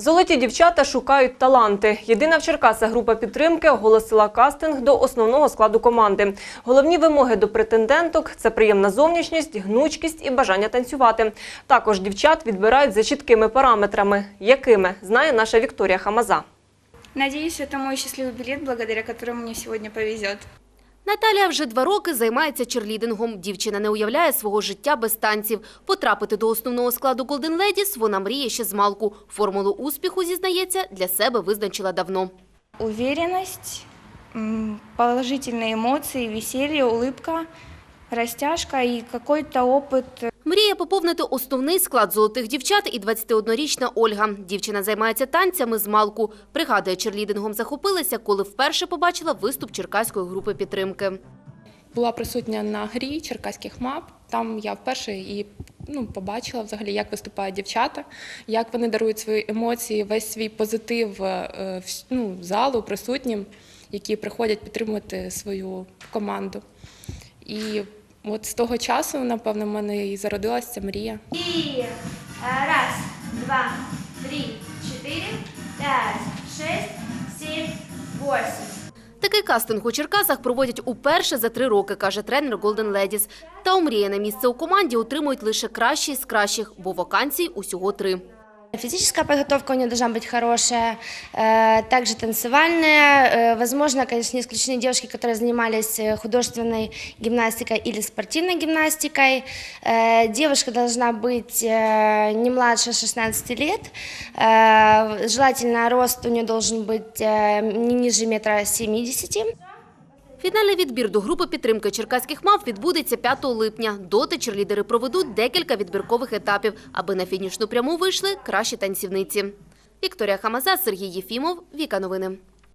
Золоті дівчата шукають таланти. Єдина в Черкасах група підтримки оголосила кастинг до основного складу команди. Головні вимоги до претенденток це приємна зовнішність, гнучкість і бажання танцювати. Також дівчат відбирають за чіткими параметрами. Якими знає наша Вікторія Хамаза. Надеюсь, это мой счастливый билет, благодаря которому мне сегодня повезет. Наталія вже два роки займається черлідингом. Дівчина не уявляє свого життя без танців. Потрапити до основного складу Golden Ladies вона мріє ще з малку. Формулу успіху, зізнається, для себе визначила давно. Уверенность, м, положительные эмоции, веселье, улыбка, растяжка и какой-то опыт Мріє поповнити основний склад золотих дівчат і 21-річна Ольга. Дівчина займається танцями з малку. Пригадує, черлідингом захопилася, коли вперше побачила виступ черкаської групи підтримки. була присутня на грі черкаських мап. Там я вперше і ну, побачила взагалі, як виступають дівчата, як вони дарують свої емоції, весь свій позитив е, ну, залу присутнім, які приходять підтримувати свою команду. І от з того часу, напевно, в мене і зародилася ця мрія. И э, раз, два, три, четыре, пять, шесть, семь, восемь. Такий кастинг у Черкасах проводять уперше за три роки, каже тренер Golden Ladies. Та омріяне місце у команді отримують лише кращі з кращих, бо вакансій усього три. Физическая подготовка у нее должна быть хорошая, э, также танцевальная. Э, Возможно, конечно, не исключены девушки, которые занимались э, художественной гимнастикой или спортивной гимнастикой. Э, Девушка должна быть э, не младше 16 лет. Э, Желательно рост у нее должен быть э, не ниже метра семидесяти. Фінальний відбір до групи підтримки черкаських мав відбудеться 5 липня. Доти черлідери проведуть декілька відбіркових етапів, аби на фінішну пряму вийшли кращі танцівниці. Вікторія Хамаза, Сергій Єфімов, Віка Новини.